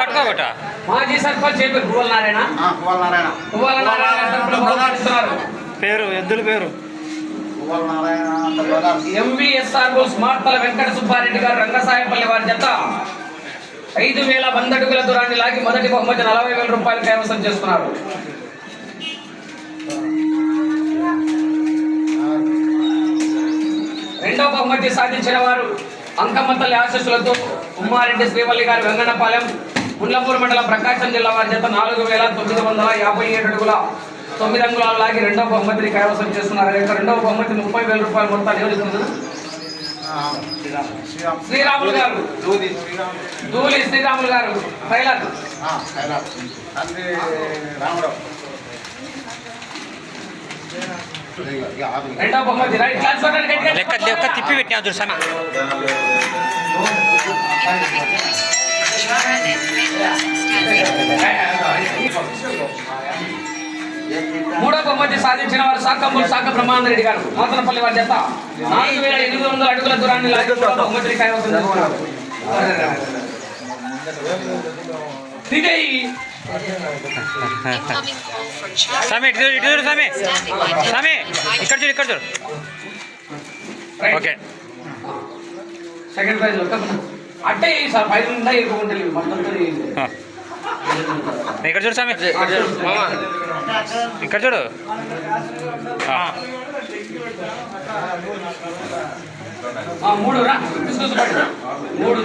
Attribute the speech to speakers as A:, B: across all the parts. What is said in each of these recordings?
A: పట్టుకోబట్ట
B: మాజీ సర్పంచ్ చెప్పి పువ్వుల నారాయణ
C: పువ్వాల నారాయణ
A: పేరు ఎద్దుల పేరు.
C: పువ్వాల నారాయణ అంత బ్రదర్స్
B: ఎంవిఎస్ఆర్ బోస్ మార్తల వెంకట సుబ్బారెడ్డి గారు రంగసాయపల్లి వారి జత. ఐదు వేల వంద అడుగుల దూరాన్ని లాగి మొదటి బహుమతి నలభై వేల రూపాయలు కైవసం చేసుకున్నారు రెండవ బహుమతి సాధించిన వారు అంకమ్మ తల్లి ఆశస్సులతో ఉమ్మారెడ్డి శ్రీవల్లి గారి వెంగనపాలెం. ముల్లపూర్ మండలం ప్రకాశం జిల్లా వారి జత నాలుగు వేల తొమ్మిది వందల యాభై ఏడు అడుగుల తొమ్మిది అంగుళాలు లాగి రెండవ బహుమతిని కైవసం చేస్తున్నారు. యొక్క రెండవ బహుమతి ముప్పై వేల రూపాయలు మొత్తాన్ని ఎవరిస్తున్నారు
C: శ్రీరామ్
B: శ్రీరాములు గారు. దూలి శ్రీరాములు గారు. ట్రైలర్
C: కైలాస్.
B: రెండవ బహుమతి.
A: లెక్క లెక్క తిప్పి పెట్టినా
B: మూడవ బహుమతి సాధించిన వారు సాకంబూరు సాక బ్రహ్మానందరెడ్డి గారు. నూతనపల్లి వారి చేత నాలుగు వేల ఎనిమిది వందల అడుగుల దూరాన్ని బహుమతిని కైవసం.
A: సమీ ఇటు ఇటు చూడు సమీ.
D: Standing by.
A: సమీ ఇక్కడ చూడు ఇక్కడ చూడు. ఓకే
B: సెకండ్ ప్రైజ్ అట్టే సార్ పైన ఉందా మొత్తం
A: ఆ. ఇక్కడ చూడు సమీ ఇక్కడ చూడు
B: మూడు రా. మూడు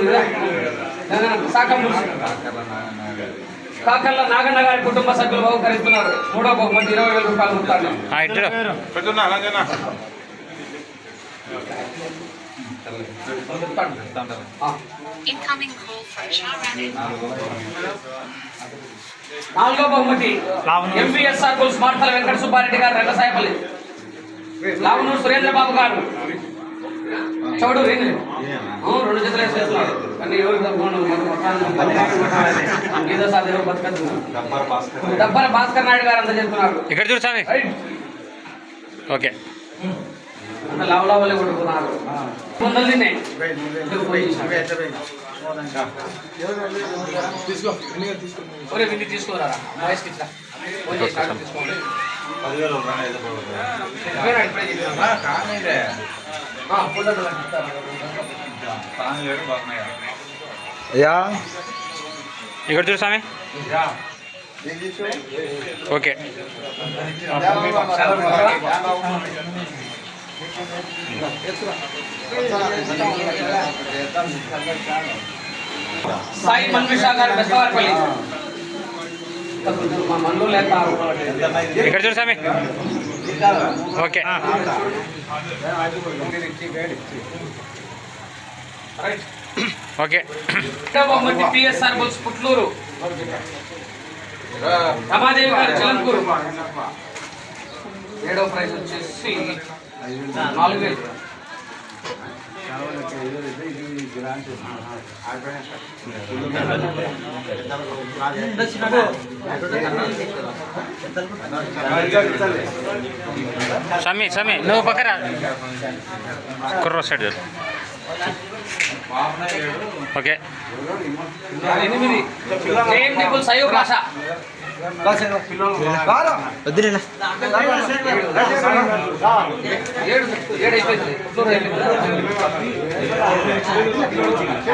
B: కాకర్ల నాగన్న గారి కుటుంబ సభ్యులు బహుకరిస్తున్నారు. మూడో బహుమతి ఇరవై వేల రూపాయలు మొత్తాన్ని నాలుగో బహుమతి. ఎంపీఎస్ఆర్ గోల్స్ మార్తల వెంకట సుబ్బారెడ్డి గారు రంగసాయపల్లి లావనూరు సురేంద్ర బాబు గారు. చౌడు రెండు రెండు జతలు వేసేస్తున్నారు. కానీ ఏదో సార్ ఎవరు బతకదు డబ్బర భాస్కర్ నాయుడు గారు అంత చెప్తున్నారు
A: ఇక్కడ
B: రైట్.
A: ఓకే.
B: అంత లావలావలే కొడుకున్నారు ముందలు తినే ఒరే విండి తీసుకోరా వయసుకి ఇట్లా ఫోన్ చేసి ఆర్డర్ తీసుకోండి ఇప్పుడే ఇప్పుడే ఆ, ఫుల్ డబ్బులు ఇస్తారు.
A: ఇక్కడ చూడు సమీ ఓకే
B: సాయి మన్మిషా గారు బెస్తవారిపల్లి మా మన్ను లేక
A: ఇక్కడ చూడు సమీ ఓకే. ఓకే.
B: బహుమతి పిఎస్ఆర్ బుల్స్ పుట్లూరు. రమాదేవి గారు చిలంకూరు. ఏడో ప్రైజ్ వచ్చేసి నాలుగు వేలు.
A: సమీ సమీ నువ్వు పక్కన కుర్ర సైడ్ ఓకే.
B: ఎనిమిది. భాష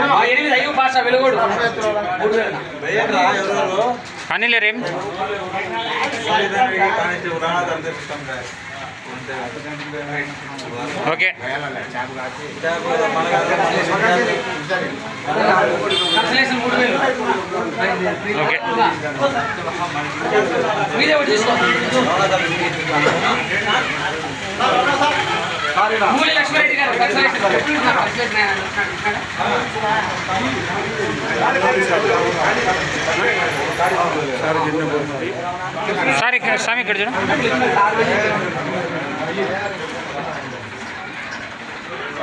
B: ఆ, ఎనిమిది అయ్యూ భాష వెలుగోడు మూడు వేలు
A: ఓకే.
B: కన్సలేషన్ మూడు వేలు
A: సార్ ఇక్కడ స్వామి ఇక్కడ చూడు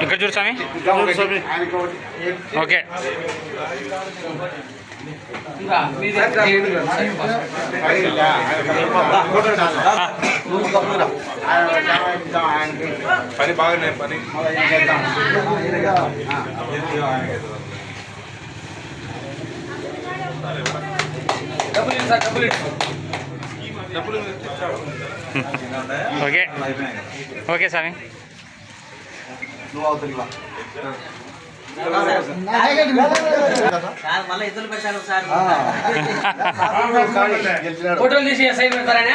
A: ఇక్కడ చూడు స్వామి. ఓకే.
E: పని బాగానే పని
B: డబ్బులు ఇవ్వండి సార్ డబ్బులు ఇవ్వండి.
E: ఓకే ఓకే స్వామి
C: నువ్వు అవుతుంది
B: ఫోటోలు తీసి సైన్ పెడతారనే?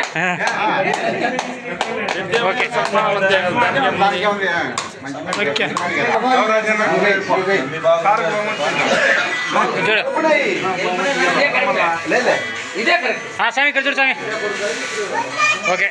E: ఓకే.
B: ఇదే కరెక్ట్.
E: స్వామి ఇక్కడ చూడు స్వామి ఓకే.